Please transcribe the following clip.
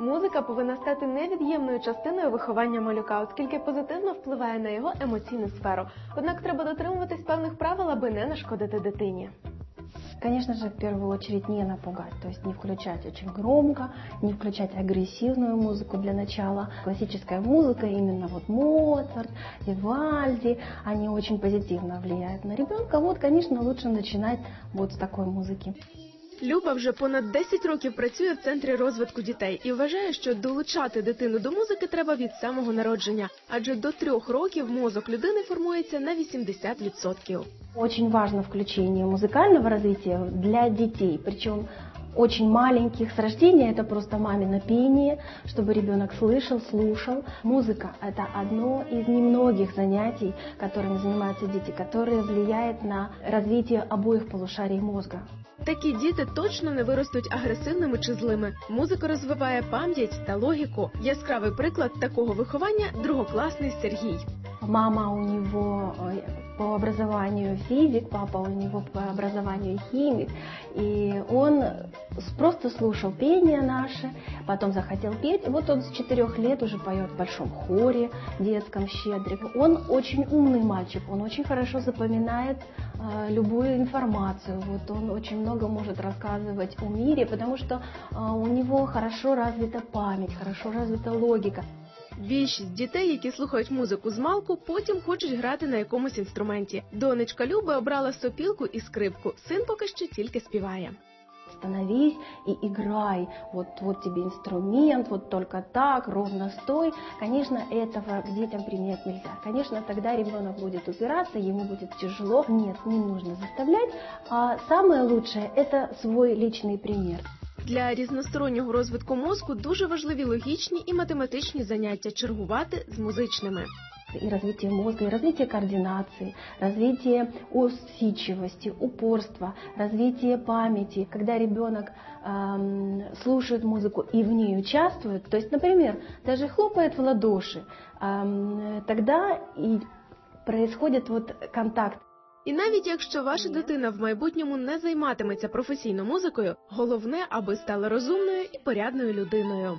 Музика повинна стати невід'ємною частиною виховання малюка, оскільки позитивно впливає на його емоційну сферу. Однак треба дотримуватись певних правил, аби не нашкодити дитині. Конечно же, в первую очередь не напугать, то есть не включать очень громко, не включать агрессивную музыку для начала. Классическая музыка, именно вот Моцарт, Вивальди, они очень позитивно влияют на ребенка. Вот, конечно, лучше начинать вот с такой музыки. Люба вже понад 10 років працює в центрі розвитку дітей і вважає, що долучати дитину до музики треба від самого народження, адже до трьох років мозок людини формується на 80%. Очень важно включение музыкального развития для детей, причем очень маленьких с рождения, это просто мамино пение, чтобы ребенок слышал, слушал. Музыка – это одно из немногих занятий, которыми занимаются дети, которые влияет на развитие обоих полушарий мозга. Такі діти точно не виростуть агресивними чи злими. Музика розвиває пам'ять та логіку. Яскравий приклад такого виховання другокласний Сергій. Мама у него э, по образованию физик, папа у него по образованию химик. И он просто слушал пение наше, потом захотел петь. Вот он с четырех лет уже поет в большом хоре детском щедрик. Он очень умный мальчик, он очень хорошо запоминает э, любую информацию. Вот он очень много может рассказывать о мире, потому что э, у него хорошо развита память, хорошо развита логика. Більшість дітей, які слухають музику з малку, потім хочуть грати на якомусь інструменті. Донечка Люби обрала сопілку і скрипку. Син поки що тільки співає. Становись и играй. Вот, вот тебе инструмент, вот только так, ровно стой. Конечно, этого к детям применять нельзя. Конечно, тогда ребенок будет упираться, ему будет тяжело. Нет, не нужно заставлять. А самое лучшее – это свой личный пример. Для різностороннього розвитку мозку дуже важливі логічні і математичні заняття чергувати з музичними. И развитие мозга, и развитие координации, развитие усидчивости, упорства, развитие памяти. Когда ребенок эм, слушает музыку и в ней участвует, то есть, например, даже хлопает в ладоши, эм, тогда и происходит вот контакт. І навіть якщо ваша дитина в майбутньому не займатиметься професійно музикою, головне, аби стала розумною і порядною людиною.